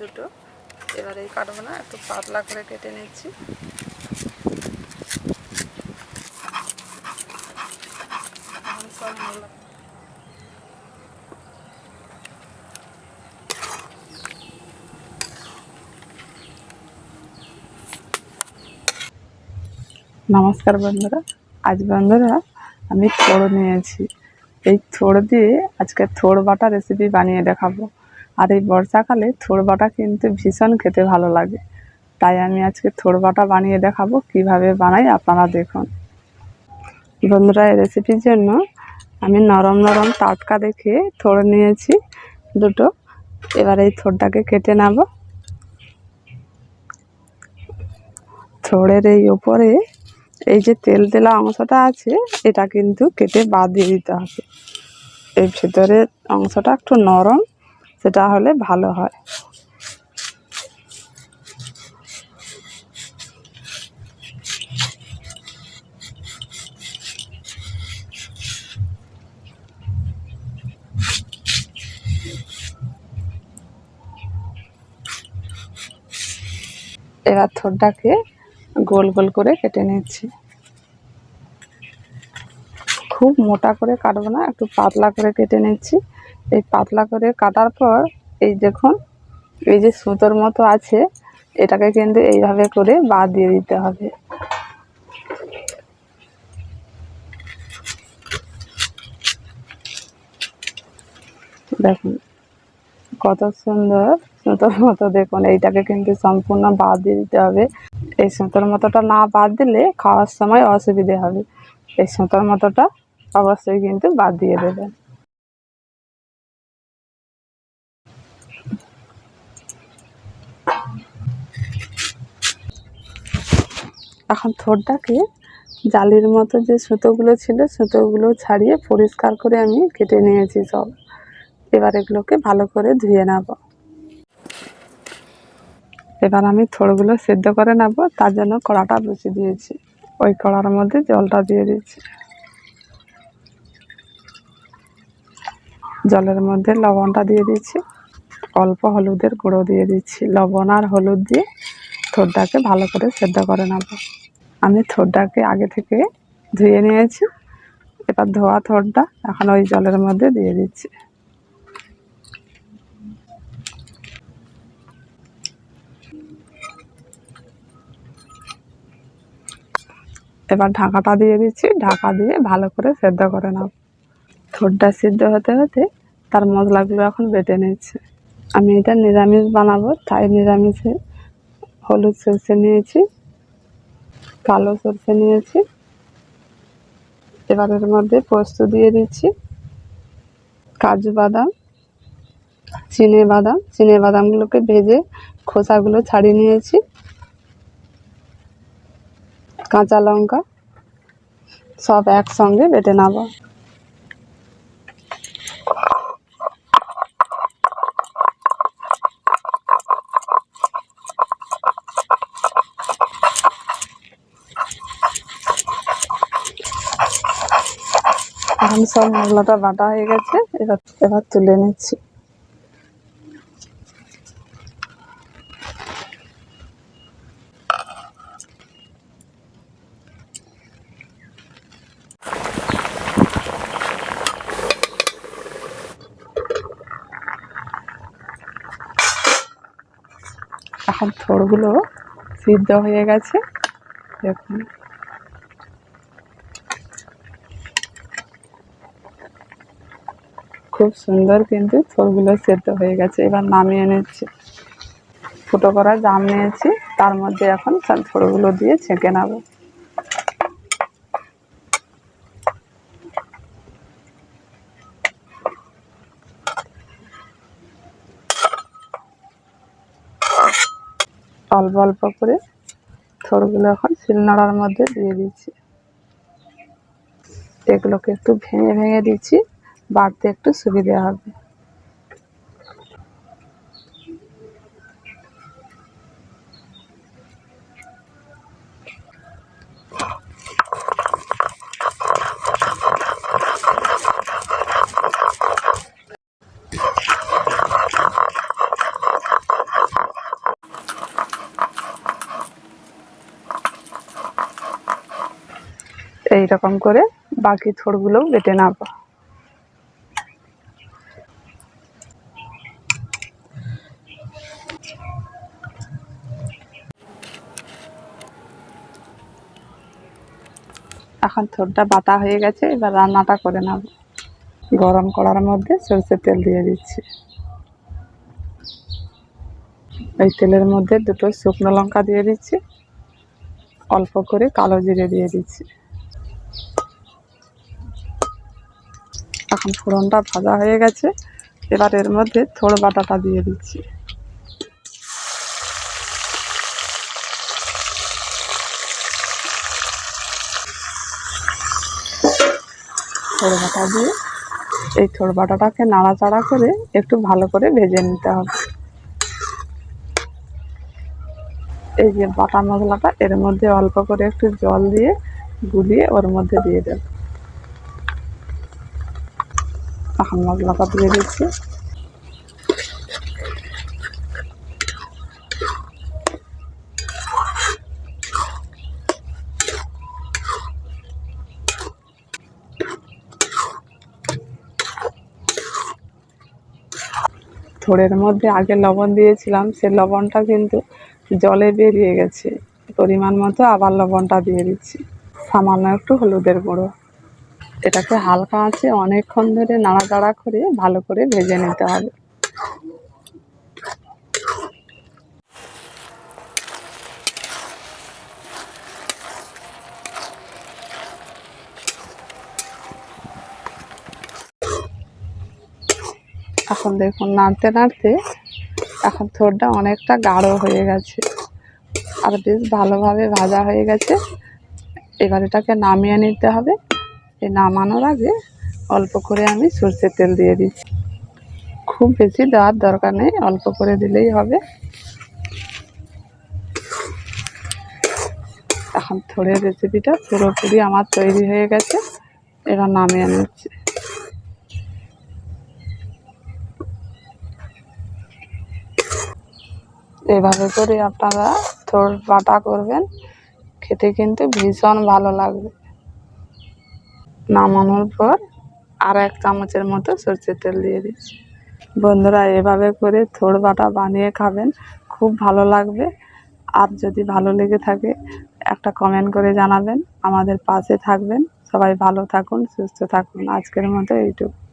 দুটো। এবার এই কাটবো না একটু পাতলা করে কেটে নিচ্ছি। নমস্কার বন্ধুরা, আজ বন্ধুরা আমি থোড় নিয়েছি। এই থোড় দিয়ে আজকে থোড় বাটা রেসিপি বানিয়ে দেখাবো। আর এই বর্ষাকালে থোড় বাটা কিন্তু ভীষণ খেতে ভালো লাগে। তাই আমি আজকে থোড় বাটা বানিয়ে দেখাবো, কীভাবে বানাই আপনারা দেখুন। বন্ধুরা, এই রেসিপির জন্য আমি নরম নরম টাটকা দেখে থোড় নিয়েছি দুটো। এবার এই থোড়টাকে কেটে নেব। থোড়ের এই ওপরে এই যে তেল তেলা অংশটা আছে, এটা কিন্তু কেটে বাদ দিয়ে দিতে হবে। এই ভেতরের অংশটা একটু নরম সেটা হলে ভালো হয়। এরা থোড়টাকে গোল গোল করে কেটে নিচ্ছি। খুব মোটা করে কাটবো না, একটু পাতলা করে কেটে নিচ্ছি। এই পাতলা করে কাটার পর এই দেখুন, এই যে সুতোর মতো আছে, এটাকে কিন্তু এইভাবে করে বাদ দিয়ে দিতে হবে। দেখুন, কত সুন্দর সুতোর মতো দেখুন, এইটাকে কিন্তু সম্পূর্ণ বাদ দিয়ে দিতে হবে। এই সুতোর মতোটা না বাদ দিলে খাওয়ার সময় অসুবিধে হবে। এই সুতোর মতোটা অবশ্যই কিন্তু বাদ দিয়ে দেবেন। এখন থোড়টাকে জালির মতো যে সুতোগুলো ছিল, সুতোগুলো ছাড়িয়ে পরিষ্কার করে আমি কেটে নিয়েছি সব। এবার এগুলোকে ভালো করে ধুয়ে নেব। এবার আমি থোড়গুলো সেদ্ধ করে নেব, তার জন্য কড়াটা বসিয়ে দিয়েছি। ওই কড়ার মধ্যে জলটা দিয়ে দিচ্ছি। জলের মধ্যে লবণটা দিয়ে দিচ্ছি। অল্প হলুদের গুঁড়ো দিয়ে দিচ্ছি। লবণ আর হলুদ দিয়ে থোড়টাকে ভালো করে সেদ্ধ করে নেব। আমি থোড়টাকে আগে থেকে ধুয়ে নিয়েছি। এবার ধোয়া থোড়টা এখন ওই জলের মধ্যে দিয়ে দিচ্ছি। এবার ঢাকাটা দিয়ে দিচ্ছি। ঢাকা দিয়ে ভালো করে সেদ্ধ করে নাও। থোড়টা সিদ্ধ হতে হতে তার মশলাগুলো এখন বেটে নিচ্ছে। আমি এটা নিরামিষ বানাবো, তাই নিরামিষে হলুদ সরষে নিয়েছি। কালো সরষে নিয়েছি। এবার এর মধ্যে পোস্ত দিয়ে দিচ্ছি। কাজু বাদাম, চিনে বাদাম। চিনে বাদামগুলোকে ভেজে খোসাগুলো ছাড়িয়ে নিয়েছি। কাঁচা লঙ্কা সব একসঙ্গে বেটে নেব। এখন সব মশলাটা বাটা হয়ে গেছে, এবার এবার তুলে নিচ্ছি। এখন থোড়গুলো সিদ্ধ হয়ে গেছে, দেখুন। খুব সুন্দর কিন্তু থোড়গুলো সেদ্ধ হয়ে গেছে। এবার নামিয়ে নিচ্ছি। ফুটো করা জাম নিয়েছি। তার মধ্যে এখন থোড়গুলো দিয়ে ছেঁকে নেব। অল্প অল্প করে থোড়গুলো এখন শিলনোড়ার মধ্যে দিয়ে দিচ্ছি। এগুলোকে একটু ভেঙে ভেঙে দিচ্ছি। বাড়তে একটু সুবিধে হবে। এইরকম করে বাকি থোড়গুলোও বেটে নেব। এখন থোড়টা বাতা হয়ে গেছে, এবার রান্নাটা করে নেব। গরম করার মধ্যে সরষের তেল দিয়ে দিচ্ছি। এই তেলের মধ্যে দুটো শুকনো লঙ্কা দিয়ে দিচ্ছি। অল্প করে কালো জিরে দিয়ে দিচ্ছি। এখন ফোড়নটা ভাজা হয়ে গেছে, এবার এর মধ্যে থোড় বাটাটা দিয়ে দিচ্ছি। থোড় বাটা দিয়ে এই থোড় বাটাটাকে নাড়াচাড়া করে একটু ভালো করে ভেজে নিতে হবে। এই যে বাটা মশলাটা এর মধ্যে অল্প করে একটু জল দিয়ে গুলিয়ে ওর মধ্যে দিয়ে দেব। এখন মশলাটা দিয়ে দিচ্ছি। থোড়ের মধ্যে আগে লবণ দিয়েছিলাম, সে লবণটা কিন্তু জলে বেরিয়ে গেছে। পরিমাণ মতো আবার লবণটা দিয়ে দিচ্ছি। সামান্য একটু হলুদের গুঁড়ো। এটাকে হালকা আছে অনেকক্ষণ ধরে নাড়াচাড়া করে ভালো করে ভেজে নিতে হবে। এখন দেখুন, নাড়তে নাড়তে এখন থোড়টা অনেকটা গাঢ় হয়ে গেছে। আর বেশ ভালোভাবে ভাজা হয়ে গেছে। এবার এটাকে নামিয়ে নিতে হবে। এই নামানোর আগে অল্প করে আমি সর্ষের তেল দিয়ে দিচ্ছি। খুব বেশি দেওয়ার দরকার নেই, অল্প করে দিলেই হবে। এখন থোড়ের রেসিপিটা পুরোপুরি আমার তৈরি হয়ে গেছে। এবার নামিয়ে নিচ্ছি। এভাবে করে আপনারা থোড় বাটা করবেন, খেতে কিন্তু ভীষণ ভালো লাগবে। নামানোর পর আর এক চামচের মতো সরষের তেল দিয়ে দিচ্ছি। বন্ধুরা, এভাবে করে থোড় বাটা বানিয়ে খাবেন, খুব ভালো লাগবে। আর যদি ভালো লেগে থাকে, একটা কমেন্ট করে জানাবেন। আমাদের পাশে থাকবেন। সবাই ভালো থাকুন, সুস্থ থাকুন। আজকের মতো এইটুকু।